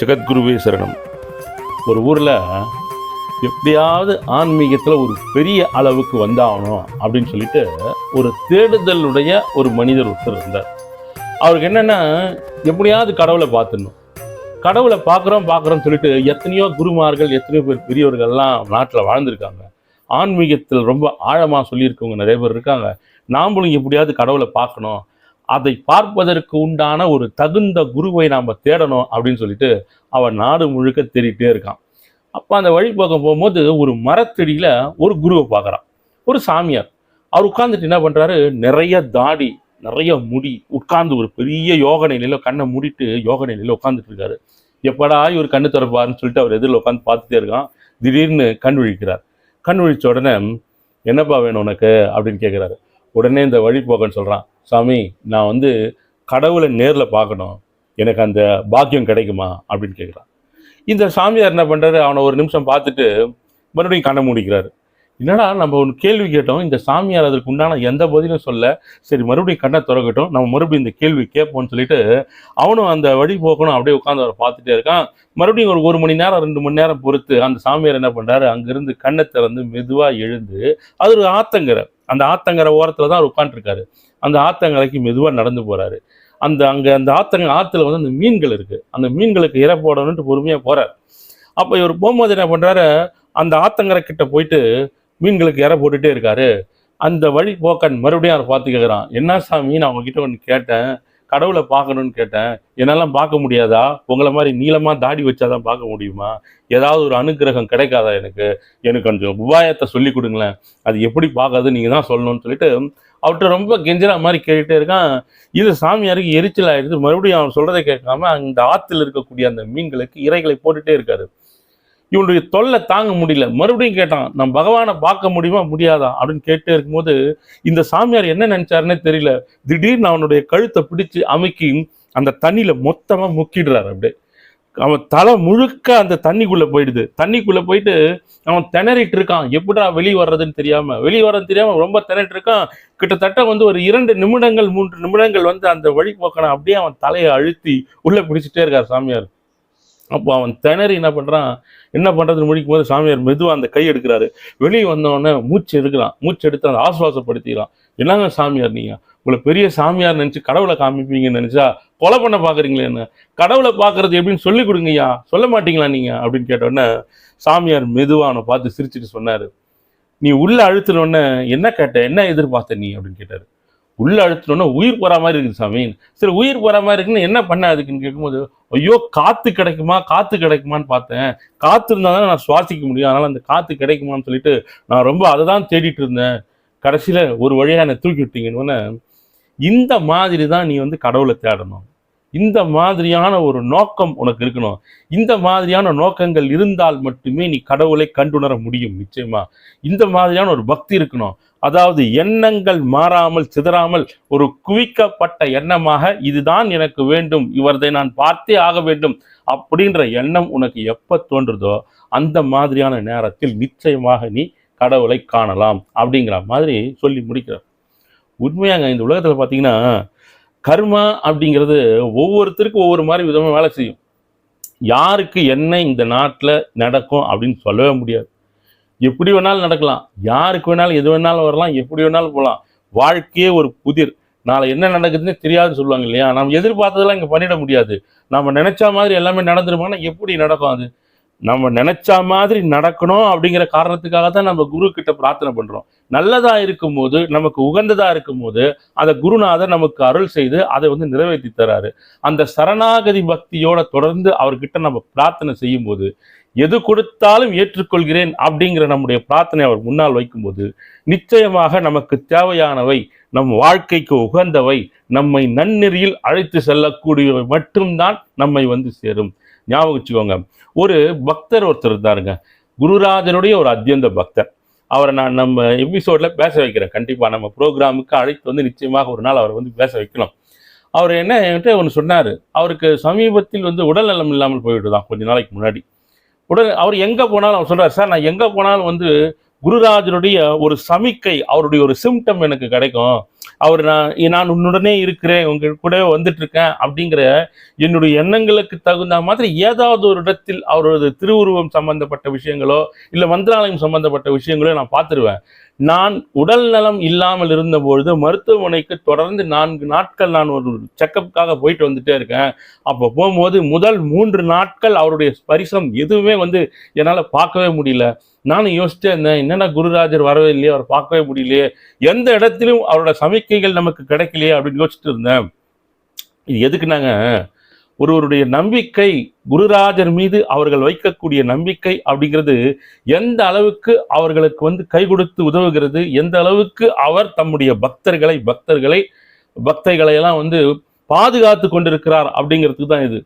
ஜெகத்குருவே சரணம். ஒரு ஊரில் எப்படியாவது ஆன்மீகத்தில் ஒரு பெரிய அளவுக்கு வந்தாகணும் அப்படின்னு சொல்லிட்டு ஒரு தேடுதலுடைய ஒரு மனிதர் ஒருத்தர் இருந்தார். அவருக்கு என்னென்னா எப்படியாவது கடவுளை பார்த்துடணும். கடவுளை பார்க்குறோம் பார்க்குறோம்னு சொல்லிட்டு எத்தனையோ குருமார்கள் எத்தனையோ பேர் பெரியவர்கள்லாம் நாட்டில் வாழ்ந்திருக்காங்க. ஆன்மீகத்தில் ரொம்ப ஆழமாக சொல்லியிருக்கவங்க நிறைய பேர் இருக்காங்க. நாம்பளும் எப்படியாவது கடவுளை பார்க்கணும். அதை பார்ப்பதற்கு உண்டான ஒரு தகுந்த குருவை நாம் தேடணும் அப்படின்னு சொல்லிட்டு அவன் நாடு முழுக்க தேடிட்டே இருக்கான். அப்போ அந்த வழி போகும்போது ஒரு மரத்தடியில் ஒரு குருவை பார்க்குறான். ஒரு சாமியார். அவர் உட்காந்துட்டு என்ன பண்ணுறாரு நிறைய தாடி நிறைய முடி உட்கார்ந்து ஒரு பெரிய யோக நிலையில் கண்ணை மூடிட்டு யோக நிலையில் உட்காந்துட்டு இருக்காரு. எப்படா இவர் கண்ணு திறப்பாருன்னு சொல்லிட்டு அவர் எதிரில் உட்காந்து பார்த்துட்டே இருக்கான். திடீர்னு கண் விழிக்கிறார். கண் விழிச்ச உடனே என்னப்பா வேணும் உனக்கு? அப்படின்னு கேட்குறாரு உடனே இந்த வழிபோக்கன்னு சொல்கிறான் சாமி நான் வந்து கடவுளை நேரில் பார்க்கணும். எனக்கு அந்த பாக்கியம் கிடைக்குமா? அப்படின்னு கேட்குறான் இந்த சாமியார் என்ன பண்ணுறாரு அவனை ஒரு நிமிஷம் பார்த்துட்டு மறுபடியும் கண்ணை மூடிக்கிறாரு. என்னடா நம்ம ஒன்று கேள்வி கேட்டோம். இந்த சாமியார் அதற்கு உண்டான எந்த பதிலும் சொல்ல. சரி மறுபடியும் கண்ணை திறக்கட்டும். நம்ம மறுபடியும் இந்த கேள்வி கேட்போம்னு சொல்லிட்டு அவனும் அந்த வழி போக்கணும். அப்படியே உட்காந்து அவரை பார்த்துட்டே இருக்கான். மறுபடியும் ஒரு ஒரு மணி நேரம் ரெண்டு மணி நேரம் பொறுத்து அந்த சாமியார் என்ன பண்ணுறாரு அங்கேருந்து கண்ணை திறந்து மெதுவாக எழுந்து அது ஒரு ஆத்தங்கரை. அந்த ஆத்தங்கரை ஓரத்தில் தான் அவர் உட்காந்துருக்காரு அந்த ஆத்தங்கரைக்கு மெதுவாக நடந்து போகிறாரு அந்த அங்கே அந்த ஆத்தங்க ஆற்றுல வந்து அந்த மீன்கள் இருக்குது அந்த மீன்களுக்கு இரை போடணுன்ட்டு பொறுமையாக போகிறார் அப்போ இவர் போகும்போது என்ன பண்ணுறாரு அந்த ஆத்தங்கரை கிட்ட போயிட்டு மீன்களுக்கு இரை போட்டுகிட்டே இருக்காரு. அந்த வழி போக்கன் மறுபடியும் அவரை பார்த்து கேட்குறான் என்ன சாமி நான் உங்ககிட்ட ஒன்று கேட்டேன். கடவுளை பார்க்கணும்னு கேட்டேன். என்னெல்லாம் பார்க்க முடியாதா? உங்களை மாதிரி நீளமாக தாடி வச்சாதான் பார்க்க முடியுமா? ஏதாவது ஒரு அனுக்கிரகம் கிடைக்காதா எனக்கு? எனக்கு கொஞ்சம் உபாயத்தை சொல்லி கொடுங்களேன். அது எப்படி பார்க்காது நீங்கள் தான் சொல்லணும்னு சொல்லிட்டு அவர்கிட்ட ரொம்ப கெஞ்சரா மாதிரி கேட்டுட்டே இருக்கான். இது சாமியாருக்கு எரிச்சல் ஆயிடுது. மறுபடியும் அவன் சொல்றதை கேட்காம அந்த ஆற்றுல இருக்கக்கூடிய அந்த மீன்களுக்கு இறைகளை போட்டுட்டே இருக்காரு. இவனுடைய தொல்லை தாங்க முடியல. மறுபடியும் கேட்டான் நான் பகவானை பார்க்க முடியுமா? முடியாதா? அப்படின்னு கேட்டே இருக்கும்போது இந்த சாமியார் என்ன நினைச்சாருன்னே தெரியல. திடீர்னு அவனுடைய கழுத்தை பிடிச்சு அமைக்கி அந்த தண்ணியில மொத்தமா முக்கிடுறாரு அப்படியே. அவன் தலை முழுக்க அந்த தண்ணிக்குள்ளே போயிடுது. தண்ணிக்குள்ளே போயிட்டு அவன் திணறிட்டு இருக்கான். எப்படா வெளியே வர்றதுன்னு தெரியாமல் வெளியே வர்றது தெரியாமல் ரொம்ப திணறிட்டு இருக்கான். கிட்டத்தட்ட வந்து ஒரு இரண்டு நிமிடங்கள் மூன்று நிமிடங்கள் வந்து அந்த வழிபோக்கனை அப்படியே அவன் தலையை அழுத்தி உள்ளே பிடிச்சிட்டே இருக்கார் சாமியார். அப்போ அவன் திணறி என்ன பண்ணுறான் என்ன பண்ணுறதுன்னு முடிக்கும் போது சாமியார் மெதுவாக அந்த கை எடுக்கிறாரு. வெளியே வந்தவொடனே மூச்சு எடுக்கிறான். மூச்சு எடுத்து அந்த ஆசுவாசப்படுத்திக்கிறான். என்னங்க சாமியார் நீங்கள் உங்களை பெரிய சாமியார் நினச்சி கடவுளை காமிப்பீங்கன்னு நினச்சா கொலை பண்ண பார்க்குறீங்களேன்னு என்ன? கடவுளை பார்க்கறது எப்படின்னு சொல்லி கொடுங்கய்யா. சொல்ல மாட்டீங்களா நீங்கள் அப்படின்னு கேட்டோடனே சாமியார் மெதுவாக அவனை பார்த்து சிரிச்சுட்டு சொன்னார். நீ உள்ளே அழுத்தினோடனே என்ன கேட்ட? என்ன எதிர்பார்த்த நீ? அப்படின்னு கேட்டார். உள்ளே அழுத்தினோடனே உயிர் போகிற மாதிரி இருக்குது சாமி. சரி உயிர் போகிற மாதிரி இருக்குன்னு என்ன பண்ண அதுக்குன்னு கேட்கும்போது ஐயோ காற்று கிடைக்குமா? காற்று கிடைக்குமான்னு பார்த்தேன். காற்று இருந்தால் தானே நான் சுவாசிக்க முடியும். அதனால் அந்த காற்று கிடைக்குமான்னு சொல்லிட்டு நான் ரொம்ப அதை தான் தேடிட்டு இருந்தேன். கடைசியில் ஒரு வழியாக என்னை தூக்கி விட்டீங்கன்னு இந்த மாதிரி தான் நீ வந்து கடவுளை தேடணும். இந்த மாதிரியான ஒரு நோக்கம் உனக்கு இருக்கணும். இந்த மாதிரியான நோக்கங்கள் இருந்தால் மட்டுமே நீ கடவுளை கண்டுணர முடியும் நிச்சயமா? இந்த மாதிரியான ஒரு பக்தி இருக்கணும். அதாவது எண்ணங்கள் மாறாமல் சிதறாமல் ஒரு குவிக்கப்பட்ட எண்ணமாக இதுதான் எனக்கு வேண்டும் இவரதை நான் பார்த்தே ஆக வேண்டும் அப்படின்ற எண்ணம் உனக்கு எப்போ தோன்றுதோ அந்த மாதிரியான நேரத்தில் நிச்சயமாக நீ கடவுளை காணலாம் அப்படிங்கிற மாதிரி சொல்லி முடிக்கிறார். உண்மையாங்க இந்த உலகத்தில் பார்த்தீங்கன்னா கர்மா அப்படிங்கிறது ஒவ்வொருத்தருக்கும் ஒவ்வொரு மாதிரி விதமாக வேலை செய்யும். யாருக்கு என்ன இந்த நாட்டில் நடக்கும் அப்படின்னு சொல்லவே முடியாது. எப்படி வேணாலும் நடக்கலாம். யாருக்கு வேணாலும் எது வேணாலும் வரலாம் எப்படி வேணாலும் போகலாம். வாழ்க்கையே ஒரு புதிர். நாளை என்ன நடக்குதுன்னு தெரியாதுன்னு சொல்லுவாங்க இல்லையா? நம்ம எதிர்பார்த்ததெல்லாம் இங்கே பண்ணிட முடியாது. நம்ம நினச்ச மாதிரி எல்லாமே நடந்துருமானா எப்படி நடக்கும் அது? நம்ம நினச்சா மாதிரி நடக்கணும் அப்படிங்கிற காரணத்துக்காக தான் நம்ம குரு கிட்ட பிரார்த்தனை பண்ணுறோம் நல்லதா இருக்கும்போது நமக்கு உகந்ததா இருக்கும்போது அந்த குருநாதர் நமக்கு அருள் செய்து அதை வந்து நிறைவேற்றி தராரு. அந்த சரணாகதி பக்தியோட தொடர்ந்து அவர்கிட்ட நம்ம பிரார்த்தனை செய்யும்போது எது கொடுத்தாலும் ஏற்றுக்கொள்கிறேன் அப்படிங்கிற நம்முடைய பிரார்த்தனை அவர் முன்னால் வைக்கும்போது நிச்சயமாக நமக்கு தேவையானவை நம் வாழ்க்கைக்கு உகந்தவை நம்மை நன்னெறியில் அழைத்து செல்லக்கூடியவை மட்டும்தான் நம்மை வந்து சேரும். ஞாபகம் வச்சுக்கோங்க. ஒரு பக்தர் ஒருத்தர் இருந்தாருங்க. குருராஜனுடைய ஒரு அத்தியந்த பக்தர். அவரை நான் நம்ம எபிசோடில் பேச வைக்கிறேன். கண்டிப்பாக நம்ம ப்ரோக்ராமுக்கு அழைத்து வந்து நிச்சயமாக ஒரு நாள் அவரை வந்து பேச வைக்கலாம் அவர் என்ன என்கிட்ட ஒன்று சொன்னார். அவருக்கு சமீபத்தில் வந்து உடல் நலம் இல்லாமல் போயிட்டுதான் கொஞ்ச நாளைக்கு முன்னாடி. உடல் அவர் எங்கே போனாலும் அவர் சொல்கிறார் சார் நான் எங்கே போனாலும் வந்து குருராஜனுடைய ஒரு சமிக்கை அவருடைய ஒரு சிம்டம் எனக்கு கிடைக்கும். அவர் நான் நான் உன்னுடனே இருக்கிறேன் உங்க கூட வந்துட்டு இருக்கேன் அப்படிங்கிற என்னுடைய எண்ணங்களுக்கு தகுந்த மாதிரி ஏதாவது ஒரு இடத்தில் அவரது திருவுருவம் சம்பந்தப்பட்ட விஷயங்களோ இல்லை மந்திராலயம் சம்பந்தப்பட்ட விஷயங்களோ நான் பார்த்துருவேன். நான் உடல் நலம் இல்லாமல் இருந்தபொழுது மருத்துவமனைக்கு தொடர்ந்து நான்கு நாட்கள் நான் ஒரு செக்கப்புக்காக போயிட்டு வந்துட்டே இருக்கேன். அப்போ போகும்போது முதல் மூன்று நாட்கள் அவருடைய ஸ்பரிசம் எதுவுமே வந்து என்னால் பார்க்கவே முடியல. நானும் யோசிச்சே இருந்தேன் என்னென்ன குருராஜர் வரவே இல்லையே அவர் பார்க்கவே முடியலையே எந்த இடத்திலும் அவரோட சமிக்கைகள் நமக்கு கிடைக்கலையே அப்படின்னு யோசிச்சுட்டு இருந்தேன். இது எதுக்கு நாங்கள் ஒருவருடைய நம்பிக்கை குருராஜர் மீது அவர்கள் வைக்கக்கூடிய நம்பிக்கை அப்படிங்கிறது எந்த அளவுக்கு அவர்களுக்கு வந்து கை கொடுத்து உதவுகிறது எந்த அளவுக்கு அவர் தம்முடைய பக்தர்களை பக்தர்களை பக்தைகளை எல்லாம் வந்து பாதுகாத்து கொண்டிருக்கிறார் அப்படிங்கிறதுக்கு தான் இது.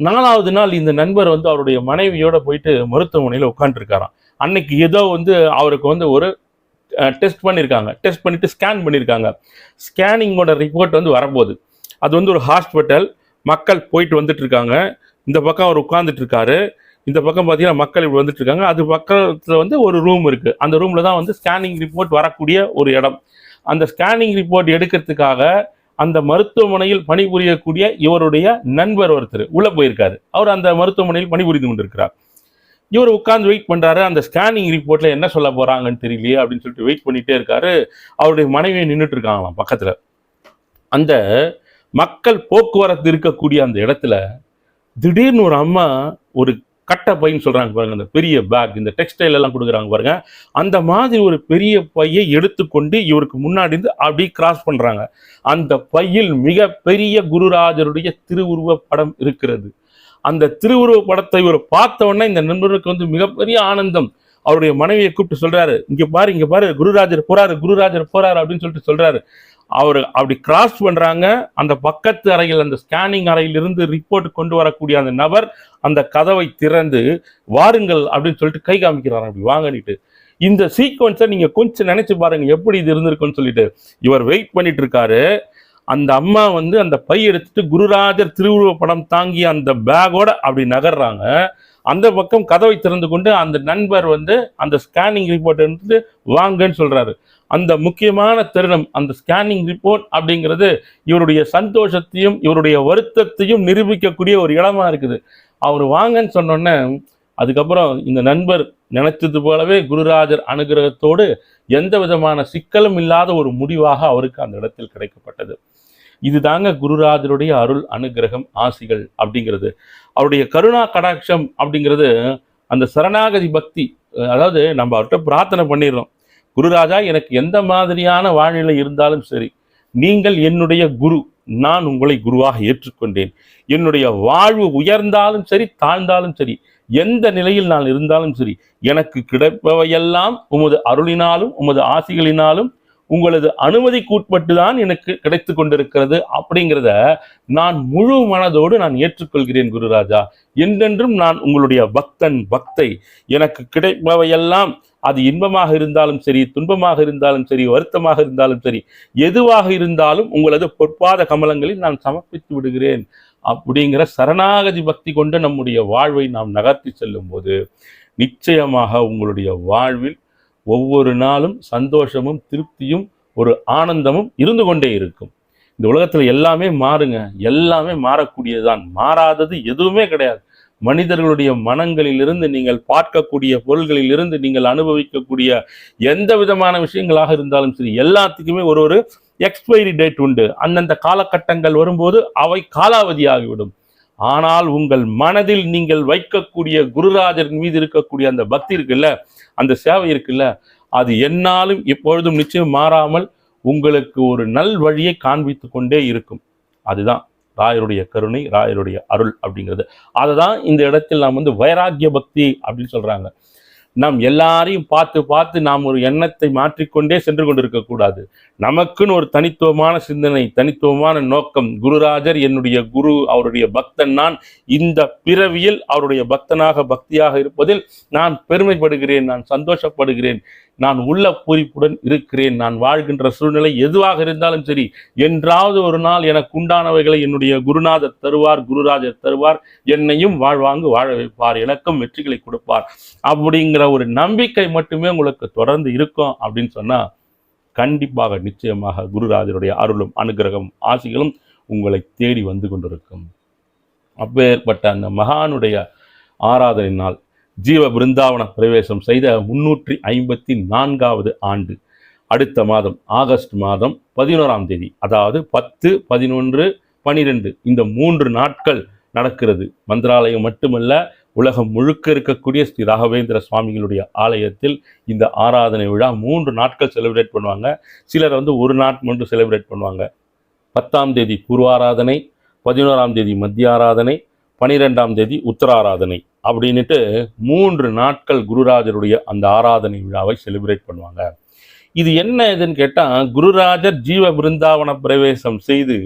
நாலாவது நாள் இந்த நண்பர் வந்து அவருடைய மனைவியோட போயிட்டு மருத்துவமனையில் உட்காந்துருக்காராம் அன்னைக்கு ஏதோ வந்து அவருக்கு வந்து ஒரு டெஸ்ட் பண்ணியிருக்காங்க டெஸ்ட் பண்ணிட்டு ஸ்கேன் பண்ணியிருக்காங்க ஸ்கேனிங்கோட ரிப்போர்ட் வந்து வரப்போகுது. அது வந்து ஒரு ஹாஸ்பிட்டல். மக்கள் போயிட்டு வந்துட்டு இருக்காங்க இந்த பக்கம் அவர் உட்கார்ந்துட்டு இருக்காரு இந்த பக்கம் பார்த்தீங்கன்னா மக்கள் இப்படி வந்துட்டு இருக்காங்க அது பக்கத்தில் வந்து ஒரு ரூம் இருக்கு. அந்த ரூம்ல தான் வந்து ஸ்கேனிங் ரிப்போர்ட் வரக்கூடிய ஒரு இடம். அந்த ஸ்கேனிங் ரிப்போர்ட் எடுக்கிறதுக்காக அந்த மருத்துவமனையில் பணிபுரியக்கூடிய இவருடைய நண்பர் ஒருத்தர் உள்ள போயிருக்காரு. அவர் அந்த மருத்துவமனையில் பணிபுரிந்து கொண்டிருக்கிறார். இவர் உட்காந்து வெயிட் பண்றாரு. அந்த ஸ்கேனிங் ரிப்போர்ட்ல என்ன சொல்ல போறாங்கன்னு தெரியலையே அப்படின்னு சொல்லிட்டு வெயிட் பண்ணிட்டே இருக்காரு. அவருடைய மனைவியை நின்றுட்டு இருக்காங்களாம் பக்கத்துல. அந்த மக்கள் போக்குவரத்து இருக்கக்கூடிய அந்த இடத்துல திடீர்னு ஒரு அம்மா ஒரு கட்டை பைன்னு சொல்கிறாங்க பாருங்க அந்த பெரிய பேக் இந்த டெக்ஸ்டைல் எல்லாம் கொடுக்குறாங்க பாருங்க. அந்த மாதிரி ஒரு பெரிய பையை எடுத்துக்கொண்டு இவருக்கு முன்னாடி இருந்து அப்படி கிராஸ் பண்ணுறாங்க அந்த பையில் மிக பெரிய குருராஜருடைய திருவுருவ படம் இருக்கிறது. அந்த திருவுருவ படத்தை இவர் பார்த்தவொடனே இந்த நண்பருக்கு வந்து மிகப்பெரிய ஆனந்தம். அவருடைய மனைவியை கூப்பிட்டு சொல்றாரு இங்க பாரு இங்க பாரு குருராஜர் போறாரு குருராஜர் போறாரு அப்படின்னு சொல்லிட்டு சொல்றாரு. அவர் அப்படி கிராஸ் பண்றாங்க. அந்த பக்கத்து அறையில் அந்த ஸ்கேனிங் அறையில் இருந்து ரிப்போர்ட் கொண்டு வரக்கூடிய அந்த நபர் அந்த கதவை திறந்து வாருங்கள் அப்படின்னு சொல்லிட்டு கை காமிக்கிறார். அப்படி வாங்கிட்டு இந்த சீக்வன்ஸை நீங்க கொஞ்சம் நினைச்சு பாருங்க எப்படி இது இருந்திருக்குன்னு சொல்லிட்டு. இவர் வெயிட் பண்ணிட்டு இருக்காரு அந்த அம்மா வந்து அந்த பை எடுத்துட்டு குருராஜர் திருவுருவ படம் தாங்கி அந்த பேக்கோட அப்படி நகர்றாங்க. அந்த பக்கம் கதவை திறந்து கொண்டு அந்த நண்பர் வந்து அந்த ஸ்கேனிங் ரிப்போர்ட் வந்து வாங்கன்னு சொல்றாரு. அந்த முக்கியமான தருணம் அந்த ஸ்கேனிங் ரிப்போர்ட் அப்படிங்கிறது இவருடைய சந்தோஷத்தையும் இவருடைய வருத்தத்தையும் நிரூபிக்கக்கூடிய ஒரு இடமா இருக்குது. அவர் வாங்கன்னு சொன்னோன்னே அதுக்கப்புறம் இந்த நண்பர் நினைத்தது போலவே குருராஜர் அனுகிரகத்தோடு எந்த விதமான சிக்கலும் இல்லாத ஒரு முடிவாக அவருக்கு அந்த இடத்தில் கிடைக்கப்பட்டது. இதுதாங்க குருராஜருடைய அருள் அனுகிரகம் ஆசிகள் அப்படிங்கிறது. அவருடைய கருணா கடாட்சம் அப்படிங்கிறது அந்த சரணாகதி பக்தி அதாவது நம்ம அவர்கிட்ட பிரார்த்தனை பண்ணிடுறோம். குருராஜா எனக்கு எந்த மாதிரியான வாழ்நிலை இருந்தாலும் சரி நீங்கள் என்னுடைய குரு நான் உங்களை குருவாக ஏற்றுக்கொண்டேன். என்னுடைய வாழ்வு உயர்ந்தாலும் சரி தாழ்ந்தாலும் சரி எந்த நிலையில் நான் இருந்தாலும் சரி எனக்கு கிடைப்பவையெல்லாம் உமது அருளினாலும் உமது ஆசிகளினாலும் உங்களது அனுமதிக்கு உட்பட்டு தான் எனக்கு கிடைத்து கொண்டிருக்கிறது அப்படிங்கிறத நான் முழு மனதோடு நான் ஏற்றுக்கொள்கிறேன் குருராஜா. என்றென்றும் நான் உங்களுடைய பக்தன் பக்தை. எனக்கு கிடைப்பவையெல்லாம் அது இன்பமாக இருந்தாலும் சரி துன்பமாக இருந்தாலும் சரி வருத்தமாக இருந்தாலும் சரி எதுவாக இருந்தாலும் உங்களது பொற்பாத கமலங்களில் நான் சமர்ப்பித்து விடுகிறேன் அப்படிங்கிற சரணாகதி பக்தி கொண்டு நம்முடைய வாழ்வை நாம் நகர்த்தி செல்லும் போது நிச்சயமாக உங்களுடைய வாழ்வில் ஒவ்வொரு நாளும் சந்தோஷமும் திருப்தியும் ஒரு ஆனந்தமும் இருந்து கொண்டே இருக்கும். இந்த உலகத்தில் எல்லாமே மாறுங்க. எல்லாமே மாறக்கூடியதுதான். மாறாதது எதுவுமே கிடையாது. மனிதர்களுடைய மனங்களிலிருந்து நீங்கள் பார்க்கக்கூடிய பொருள்களிலிருந்து நீங்கள் அனுபவிக்கக்கூடிய எந்த விதமான விஷயங்களாக இருந்தாலும் சரி எல்லாத்துக்குமே ஒரு ஒரு எக்ஸ்பைரி டேட் உண்டு. அந்தந்த காலகட்டங்கள் வரும்போது அவை காலாவதியாகிவிடும். ஆனால் உங்கள் மனதில் நீங்கள் வைக்கக்கூடிய குருராஜர் மீது இருக்கக்கூடிய அந்த பக்தி இருக்குல்ல அந்த சேவை இருக்குல்ல அது என்னாலும் எப்பொழுதும் நிச்சயம் மாறாமல் உங்களுக்கு ஒரு நல் வழியை காண்பித்து கொண்டே இருக்கும். அதுதான் ராயருடைய கருணை ராயருடைய அருள் அப்படிங்கிறது. அதை தான் இந்த இடத்தில் நாம் வந்து வைராக்கிய பக்தி அப்படின்னு சொல்கிறாங்க நாம் எல்லாரையும் பார்த்து பார்த்து நாம் ஒரு எண்ணத்தை மாற்றிக்கொண்டே சென்று கொண்டிருக்கக்கூடாது நமக்குன்னு ஒரு தனித்துவமான சிந்தனை தனித்துவமான நோக்கம் குருராஜர் என்னுடைய குரு அவருடைய பக்தன் நான் இந்த பிறவியில் அவருடைய பக்தனாக பக்தியாக இருப்பதில் நான் பெருமைப்படுகிறேன் நான் சந்தோஷப்படுகிறேன். நான் உள்ள பூரிப்புடன் இருக்கிறேன். நான் வாழ்கின்ற சூழ்நிலை எதுவாக இருந்தாலும் சரி என்றாவது ஒரு நாள் எனக்கு உண்டானவைகளை என்னுடைய குருநாதர் தருவார் குருராஜர் தருவார். என்னையும் வாழ்வாங்கு வாழ வைப்பார் எனக்கும் வெற்றிகளை கொடுப்பார். அப்படிங்கிற ஒரு நம்பிக்கை மட்டுமே உங்களுக்கு தொடர்ந்து இருக்கும் அப்படின்னு சொன்னா கண்டிப்பாக நிச்சயமாக குருராஜருடைய அருளும் அனுகிரகம் ஆசிகளும் உங்களை தேடி வந்து கொண்டிருக்கும். அப்பேற்பட்ட அந்த மகானுடைய ஆராதனை நாள் ஜீவ பிருந்தாவன பிரவேசம் செய்த முன்னூற்றி ஐம்பத்தி நான்காவது ஆண்டு. அடுத்த மாதம் ஆகஸ்ட் மாதம் பதினோராம் தேதி அதாவது பத்து பதினொன்று பனிரெண்டு இந்த மூன்று நாட்கள் நடக்கிறது. மந்திராலயம் மட்டுமல்ல உலகம் முழுக்க இருக்கக்கூடிய ஸ்ரீ ராகவேந்திர சுவாமிகளுடைய ஆலயத்தில் இந்த ஆராதனை விழா மூன்று நாட்கள் செலிப்ரேட் பண்ணுவாங்க. சிலர் வந்து ஒரு நாட் மட்டும் செலிப்ரேட் பண்ணுவாங்க. பத்தாம் தேதி பூர்வாராதனை பதினோராம் தேதி மத்திய ஆராதனை பனிரெண்டாம் தேதி உத்தராராதனை. அப்படின்னுட்டு மூன்று நாட்கள் குருராஜருடைய அந்த ஆராதனை விழாவை செலிப்ரேட் பண்ணுவாங்க. இது என்ன இதுன்னு கேட்டால் குருராஜர் ஜீவ பிருந்தாவன பிரவேசம் செய்து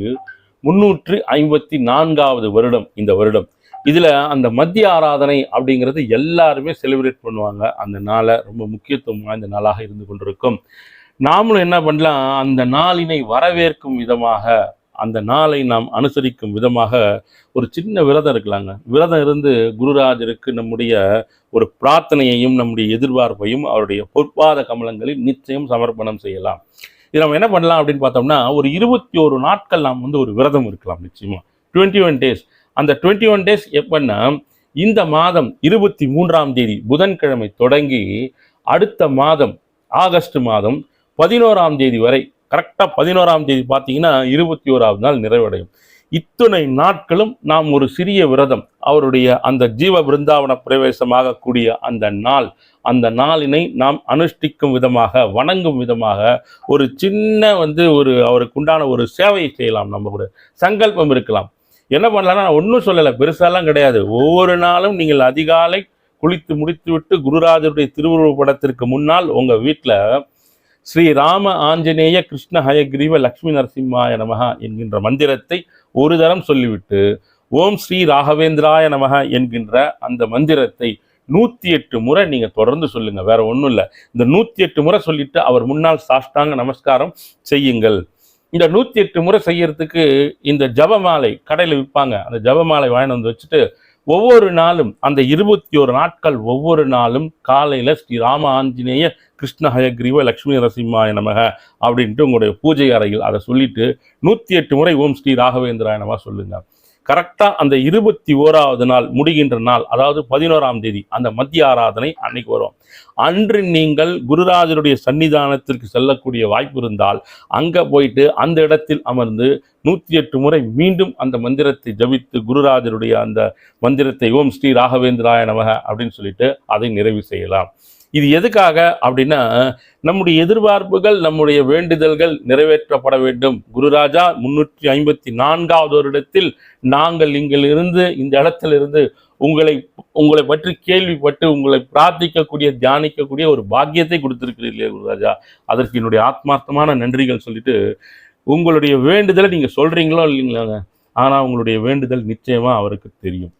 முன்னூற்று ஐம்பத்தி நான்காவது வருடம் இந்த வருடம். இதில் அந்த மத்திய ஆராதனை அப்படிங்கிறது எல்லாருமே செலிப்ரேட் பண்ணுவாங்க. அந்த நாளை ரொம்ப முக்கியத்துவம் வாய்ந்த நாளாக இருந்து கொண்டிருக்கும். நாமளும் என்ன பண்ணலாம் அந்த நாளினை வரவேற்கும் விதமாக அந்த நாளை நாம் அனுசரிக்கும் விதமாக ஒரு சின்ன விரதம் இருக்கலாங்க. விரதம் இருந்து குருராஜருக்கு நம்முடைய ஒரு பிரார்த்தனையையும் நம்முடைய எதிர்பார்ப்பையும் அவருடைய பொற்பாத கமலங்களில் நிச்சயம் சமர்ப்பணம் செய்யலாம். இது நம்ம என்ன பண்ணலாம் அப்படின்னு பார்த்தோம்னா ஒரு இருபத்தி ஒரு நாட்கள் நாம் வந்து ஒரு விரதம் இருக்கலாம் நிச்சயமாக டுவெண்ட்டி ஒன் டேஸ் அந்த டுவெண்ட்டி ஒன் டேஸ் எப்பன்னா இந்த மாதம் இருபத்தி மூன்றாம் தேதி புதன்கிழமை தொடங்கி அடுத்த மாதம் ஆகஸ்ட் மாதம் பதினோராம் தேதி வரை கரெக்டாக பதினோராம் தேதி பார்த்தீங்கன்னா இருபத்தி ஓராவது நாள் நிறைவடையும். இத்துணை நாட்களும் நாம் ஒரு சிறிய விரதம் அவருடைய அந்த ஜீவ பிருந்தாவன பிரவேசமாகக்கூடிய அந்த நாள் அந்த நாளினை நாம் அனுஷ்டிக்கும் விதமாக வணங்கும் விதமாக ஒரு சின்ன வந்து ஒரு அவருக்கு உண்டான ஒரு சேவையை செய்யலாம் நம்ம கூட. சங்கல்பம் இருக்கலாம். என்ன பண்ணலாம்னா நான் ஒன்றும் சொல்லலை பெருசாலாம் கிடையாது. ஒவ்வொரு நாளும் நீங்கள் அதிகாலை குளித்து முடித்துவிட்டு குருராஜருடைய திருவுருவ படத்திற்கு முன்னால் உங்கள் வீட்டில் ஸ்ரீ ராம ஆஞ்சநேய கிருஷ்ண ஹயக்ரீவ லக்ஷ்மி நரசிம்மாய நமகா என்கின்ற மந்திரத்தை ஒரு தரம் சொல்லிவிட்டு ஓம் ஸ்ரீ ராகவேந்திராய நமக என்கின்ற அந்த மந்திரத்தை நூற்றி எட்டு முறை நீங்கள் தொடர்ந்து சொல்லுங்க வேற ஒன்றும் இல்லை. இந்த நூற்றி எட்டு முறை சொல்லிட்டு அவர் முன்னால் சாஷ்டாங்க நமஸ்காரம் செய்யுங்கள். இந்த நூற்றி எட்டு முறை செய்யறதுக்கு இந்த ஜபமாலை கடையில் விற்பாங்க அந்த ஜபமாலை வாங்கிட்டு வந்து வச்சுட்டு ஒவ்வொரு நாளும் அந்த இருபத்தி ஒரு நாட்கள் ஒவ்வொரு நாளும் காலையில் ஸ்ரீ ராம ஆஞ்சநேய கிருஷ்ண ஹயக்ரீவ லக்ஷ்மி நரசிம்மாய நமக அப்படின்ட்டு உங்களுடைய பூஜை அறையில் அதை சொல்லிட்டு நூற்றி எட்டு முறை ஓம் ஸ்ரீ ராகவேந்திராய நமக சொல்லுங்க. கரெக்டாக அந்த இருபத்தி ஓராவது நாள் முடிகின்ற நாள் அதாவது பதினோராம் தேதி அந்த மத்திய ஆராதனை அன்னைக்கு வரும். அன்று நீங்கள் குருராஜருடைய சன்னிதானத்திற்கு செல்லக்கூடிய வாய்ப்பு இருந்தால் அங்கே போயிட்டு அந்த இடத்தில் அமர்ந்து நூற்றி எட்டு முறை மீண்டும் அந்த மந்திரத்தை ஜபித்து குருராஜருடைய அந்த மந்திரத்தை ஓம் ஸ்ரீ ராகவேந்திராய நமக அப்படின்னு சொல்லிட்டு அதை நிறைவு செய்யலாம். இது எதுக்காக அப்படின்னா நம்முடைய எதிர்பார்ப்புகள் நம்முடைய வேண்டுதல்கள் நிறைவேற்றப்பட வேண்டும். குருராஜா முன்னூற்றி ஐம்பத்தி நான்காவது வருடத்தில் நாங்கள் இங்கிலிருந்து இந்த இடத்திலிருந்து உங்களை உங்களை பற்றி கேள்விப்பட்டு உங்களை பிரார்த்திக்கக்கூடிய தியானிக்கக்கூடிய ஒரு பாக்கியத்தை கொடுத்திருக்கிறீர்களே குருராஜா. அதற்கு என்னுடைய ஆத்மார்த்தமான நன்றிகள் சொல்லிட்டு உங்களுடைய வேண்டுதலை நீங்கள் சொல்கிறீங்களோ இல்லைங்களாங்க ஆனால் உங்களுடைய வேண்டுதல் நிச்சயமாக அவருக்கு தெரியும்.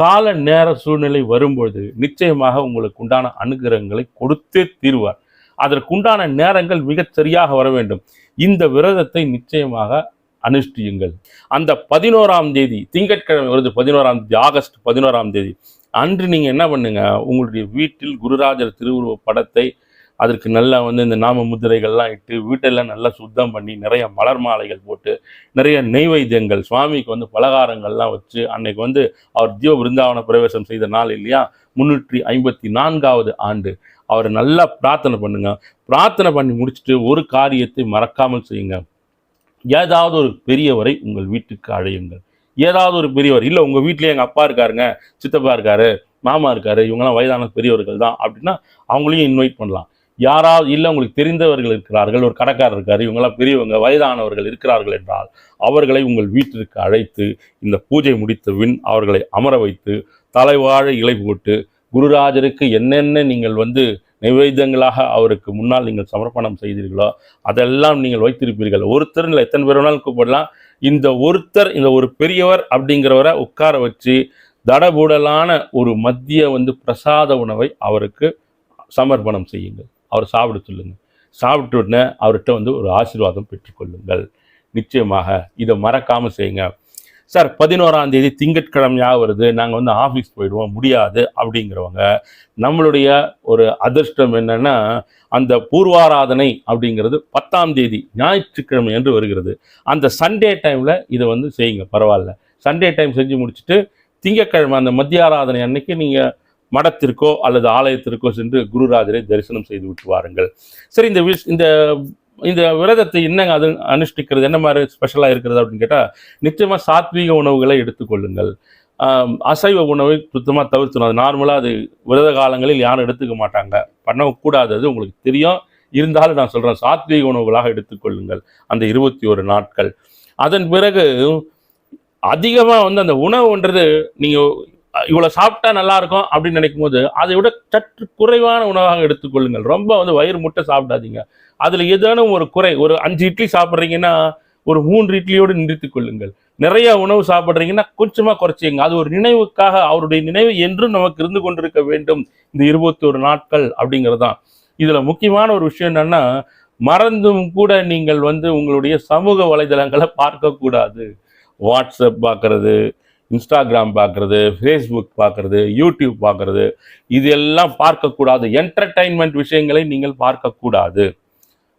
கால நேர சூழ்நிலை வரும்பொழுது நிச்சயமாக உங்களுக்கு உண்டான அனுகிரகங்களை கொடுத்தே தீர்வார். அதற்குண்டான நேரங்கள் மிகச் சரியாக வர வேண்டும். இந்த விரதத்தை நிச்சயமாக அனுஷ்டியுங்கள். அந்த பதினோராம் தேதி திங்கட்கிழமை வருது பதினோராம் தேதி ஆகஸ்ட் பதினோராம் தேதி. அன்று நீங்கள் என்ன பண்ணுங்க? உங்களுடைய வீட்டில் குருராஜர் திருவுருவ படத்தை அதற்கு நல்லா வந்து இந்த நாம முத்திரைகள்லாம் இட்டு வீட்டெல்லாம் நல்லா சுத்தம் பண்ணி நிறைய மலர் மாலைகள் போட்டு நிறைய நெய்வேத்தியங்கள். சுவாமிக்கு வந்து பலகாரங்கள்லாம் வச்சு அன்னைக்கு வந்து அவர் ஜீவ பிருந்தாவன பிரவேசம் செய்த நாள் இல்லையா? முன்னூற்றி ஐம்பத்தி நான்காவது ஆண்டு. அவரை நல்லா பிரார்த்தனை பண்ணுங்க. பிரார்த்தனை பண்ணி முடிச்சுட்டு ஒரு காரியத்தை மறக்காமல் செய்யுங்க. ஏதாவது ஒரு பெரியவரை உங்கள் வீட்டுக்கு அழையுங்கள். ஏதாவது ஒரு பெரியவர் இல்லை உங்கள் வீட்டிலே எங்கள் அப்பா இருக்காருங்க சித்தப்பா இருக்காரு மாமா இருக்காரு இவங்கெல்லாம் வயதான பெரியவர்கள் தான் அப்படின்னா அவங்களையும் இன்வைட் பண்ணலாம். யாராவது இல்லை உங்களுக்கு தெரிந்தவர்கள் இருக்கிறார்கள் ஒரு கடைக்காரர் இருக்கார் இவங்கெல்லாம் பெரியவங்க வயதானவர்கள் இருக்கிறார்கள் என்றால் அவர்களை உங்கள் வீட்டிற்கு அழைத்து இந்த பூஜை முடித்த பின் அவர்களை அமர வைத்து தலைவாழ இலை போட்டு குருராஜருக்கு என்னென்ன நீங்கள் வந்து நைவேத்தியங்களாக அவருக்கு முன்னால் நீங்கள் சமர்ப்பணம் செய்தீர்களோ அதெல்லாம் நீங்கள் வைத்திருப்பீர்கள். ஒருத்தர் இல்லை எத்தனை பேர் வேணாலும் கூப்பிடலாம். இந்த ஒருத்தர் இந்த ஒரு பெரியவர் அப்படிங்கிறவரை உட்கார வச்சு தடபுடலான ஒரு மத்திய வந்து பிரசாத உணவை அவருக்கு சமர்ப்பணம் செய்யுங்கள். அவர் சாப்பிட சொல்லுங்கள் சாப்பிட்ட உடனே அவர்கிட்ட வந்து ஒரு ஆசீர்வாதம் பெற்றுக்கொள்ளுங்கள். நிச்சயமாக இதை மறக்காமல் செய்யுங்க. சார் பதினோராம் தேதி திங்கட்கிழமையாக வருது நாங்கள் வந்து ஆஃபீஸ் போயிடுவோம் முடியாது அப்படிங்கிறவங்க நம்மளுடைய ஒரு அதிர்ஷ்டம் என்னென்னா அந்த பூர்வாராதனை அப்படிங்கிறது பத்தாம் தேதி ஞாயிற்றுக்கிழமை என்று வருகிறது. அந்த சண்டே டைமில் இதை வந்து செய்யுங்க பரவாயில்ல. சண்டே டைம் செஞ்சு முடிச்சுட்டு திங்கட்கிழமை அந்த மத்திய ஆராதனை அன்னைக்கு நீங்கள் மடத்திற்கோ அல்லது ஆலயத்திற்கோ சென்று குருராஜரை தரிசனம் செய்து விட்டு வாருங்கள். சரி இந்த விஷ் இந்த இந்த விரதத்தை என்னங்க அது அனுஷ்டிக்கிறது? என்ன மாதிரி ஸ்பெஷலாக இருக்கிறது அப்படின்னு கேட்டால் நிச்சயமாக சாத்வீக உணவுகளை எடுத்துக்கொள்ளுங்கள் அசைவ உணவை சுத்தமாக தவிர்த்தணும். அது நார்மலாக அது விரத காலங்களில் யாரும் எடுத்துக்க மாட்டாங்க. பண்ணக்கூடாது அது உங்களுக்கு தெரியும். இருந்தாலும் நான் சொல்கிறேன் சாத்வீக உணவுகளாக எடுத்துக்கொள்ளுங்கள் அந்த இருபத்தி ஒரு நாட்கள். அதன் பிறகு அதிகமாக வந்து அந்த உணவுன்றது நீங்கள் இவ்வளோ சாப்பிட்டா நல்லா இருக்கும் அப்படின்னு நினைக்கும் போது அதை விட சற்று குறைவான உணவாக எடுத்துக்கொள்ளுங்கள். ரொம்ப வந்து வயிறு முட்டை சாப்பிடாதீங்க. அதில் ஏதேனும் ஒரு குறை ஒரு அஞ்சு இட்லி சாப்பிட்றீங்கன்னா ஒரு மூன்று இட்லியோடு நிறுத்திக் கொள்ளுங்கள். நிறைய உணவு சாப்பிட்றீங்கன்னா கொஞ்சமாக குறைச்சிங்க அது ஒரு நினைவுக்காக அவருடைய நினைவு என்றும் நமக்கு இருந்து கொண்டிருக்க வேண்டும். இந்த இருபத்தோரு நாட்கள் அப்படிங்கிறது தான் இதில் முக்கியமான ஒரு விஷயம் என்னன்னா மறந்தும் கூட நீங்கள் வந்து உங்களுடைய சமூக வலைதளங்களை பார்க்கக்கூடாது. வாட்ஸ்அப் பார்க்கறது இன்ஸ்டாகிராம் பார்க்குறது ஃபேஸ்புக் பார்க்குறது யூடியூப் பார்க்குறது இது எல்லாம் பார்க்கக்கூடாது. என்டர்டைன்மெண்ட் விஷயங்களை நீங்கள் பார்க்கக்கூடாது.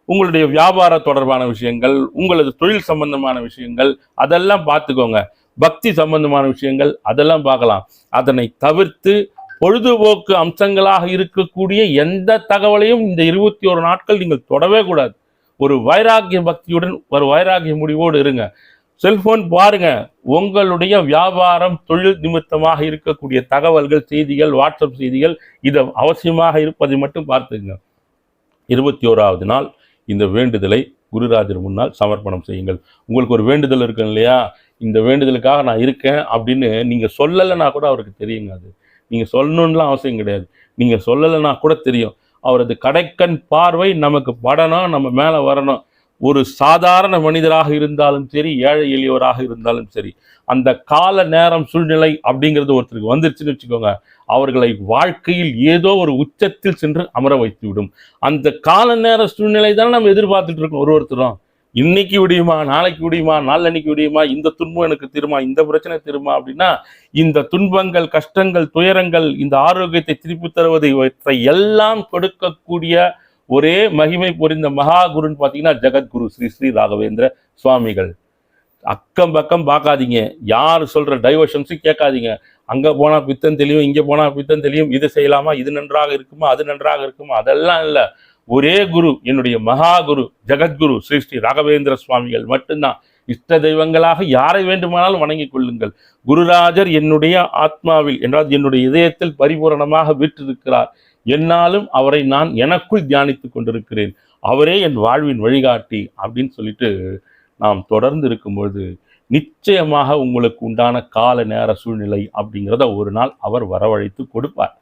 உங்களுடைய வியாபார தொடர்பான விஷயங்கள் உங்களது தொழில் சம்பந்தமான விஷயங்கள் அதெல்லாம் பார்த்துக்கோங்க. பக்தி சம்பந்தமான விஷயங்கள் அதெல்லாம் பார்க்கலாம். அதனை தவிர்த்து பொழுதுபோக்கு அம்சங்களாக இருக்கக்கூடிய எந்த தகவலையும் இந்த இருபத்தி ஒரு நாட்கள் நீங்கள் தொடவே கூடாது. ஒரு வைராகிய பக்தியுடன் ஒரு வைராகிய முடிவோடு இருங்க. செல்போன் பாருங்க. உங்களுடைய வியாபாரம் தொழில் நிமித்தமாக இருக்கக்கூடிய தகவல்கள் செய்திகள் வாட்ஸ்அப் செய்திகள் இது அவசியமாக இருப்பதை மட்டும் பார்த்துங்க இருபத்தி ஓராவது நாள் இந்த வேண்டுதலை குருராஜர் முன்னால் சமர்ப்பணம் செய்யுங்கள். உங்களுக்கு ஒரு வேண்டுதல் இருக்கு இல்லையா? இந்த வேண்டுதலுக்காக நான் இருக்கேன் அப்படின்னு நீங்கள் சொல்லலைன்னா கூட அவருக்கு தெரியுங்க அது. நீங்கள் சொல்லணும்லாம் அவசியம் கிடையாது. நீங்கள் சொல்லலைன்னா கூட தெரியும். அவரது கடைக்கண் பார்வை நமக்கு படணும் நம்ம மேலே வரணும். ஒரு சாதாரண மனிதராக இருந்தாலும் சரி ஏழை எளியவராக இருந்தாலும் சரி அந்த கால நேரம் சூழ்நிலை அப்படிங்கிறது ஒருத்தருக்கு வந்துருச்சுன்னு வச்சுக்கோங்க அவர்களை வாழ்க்கையில் ஏதோ ஒரு உச்சத்தில் சென்று அமர வைத்து விடும் அந்த கால நேர சூழ்நிலை தானே நம்ம எதிர்பார்த்துட்டு இருக்கோம் ஒரு ஒருத்தரும். இன்னைக்கு விடியுமா நாளைக்கு விடியுமா நாளன்னைக்கு விடியுமா இந்த துன்பம் எனக்கு திருமா இந்த பிரச்சனை திருமா அப்படின்னா இந்த துன்பங்கள் கஷ்டங்கள் துயரங்கள் இந்த ஆரோக்கியத்தை திருப்பி தருவதை இவற்றை எல்லாம் கொடுக்கக்கூடிய ஒரே மகிமை புரிந்த மகா குருன்னு பார்த்தீங்கன்னா ஜெகத்குரு ஸ்ரீ ஸ்ரீ ராகவேந்திர சுவாமிகள். அக்கம் பக்கம் பார்க்காதீங்க. யார் சொல்கிற டைவர்ஷன்ஸும் கேட்காதீங்க. அங்கே போனால் பித்தம் தெளியும் இங்கே போனால் பித்தம் தெளியும். இது செய்யலாமா? இது நன்றாக இருக்குமா? அது நன்றாக இருக்குமா? அதெல்லாம் இல்லை. ஒரே குரு என்னுடைய மகா குரு ஜெகத்குரு ஸ்ரீ ஸ்ரீ ராகவேந்திர சுவாமிகள் மட்டும்தான். இஷ்ட தெய்வங்களாக யாரை வேண்டுமானாலும் வணங்கிக் கொள்ளுங்கள். குருராஜர் என்னுடைய ஆத்மாவில் என்றால் என்னுடைய இதயத்தில் பரிபூரணமாக விற்றிருக்கிறார். என்னாலும் அவரை நான் எனக்குள் தியானித்துக் கொண்டிருக்கிறேன். அவரே என் வாழ்வின் வழிகாட்டி அப்படின்னு சொல்லிட்டு நாம் தொடர்ந்து இருக்கும்பொழுது நிச்சயமாக உங்களுக்கு உண்டான கால நேர சூழ்நிலை அப்படிங்கிறத ஒரு நாள் அவர் வரவழைத்து கொடுப்பார்.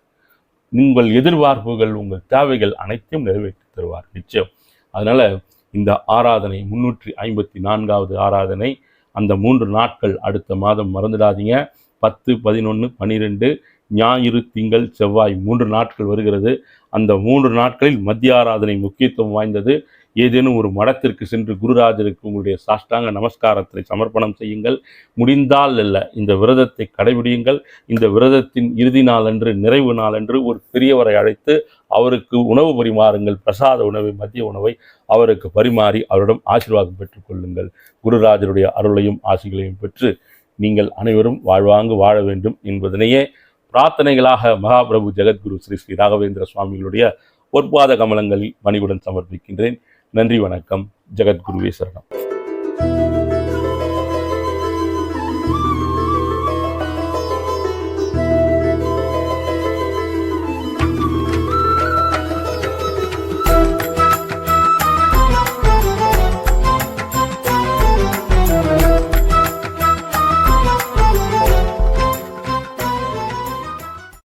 உங்கள் எதிர்பார்ப்புகள் உங்கள் தேவைகள் அனைத்தையும் நிறைவேற்றி தருவார் நிச்சயம். அதனால இந்த ஆராதனை முன்னூற்றி ஐம்பத்தி நான்காவது ஆராதனை அந்த மூன்று நாட்கள் அடுத்த மாதம் மறந்துடாதீங்க. பத்து பதினொன்று பன்னிரெண்டு ஞாயிறு திங்கள் செவ்வாய் மூன்று நாட்கள் வருகிறது. அந்த மூன்று நாட்களில் மத்திய ஆராதனை முக்கியத்துவம் வாய்ந்தது. ஏதேனும் ஒரு மடத்திற்கு சென்று குருராஜருக்கு உங்களுடைய சாஷ்டாங்க நமஸ்காரத்தை சமர்ப்பணம் செய்யுங்கள். முடிந்தால் அல்ல இந்த விரதத்தை கடைபிடியுங்கள். இந்த விரதத்தின் இறுதி நாளன்று நிறைவு நாளன்று ஒரு பெரியவரை அழைத்து அவருக்கு உணவு பரிமாறுங்கள். பிரசாத உணவை மதிய உணவை அவருக்கு பரிமாறி அவரிடம் ஆசீர்வாதம் பெற்றுக்கொள்ளுங்கள் குருராஜருடைய அருளையும் ஆசிகளையும் பெற்று நீங்கள் அனைவரும் வாழ்வாங்கு வாழ வேண்டும் என்பதனையே பிரார்த்தனைகளாக மகாபிரபு ஜெகத்குரு ஸ்ரீ ஸ்ரீ ராகவேந்திர சுவாமிகளுடைய பொற்பாத கமலங்களில் பணிவுடன் சமர்ப்பிக்கின்றேன். நன்றி வணக்கம். ஜெகத்குருவே சரணம்.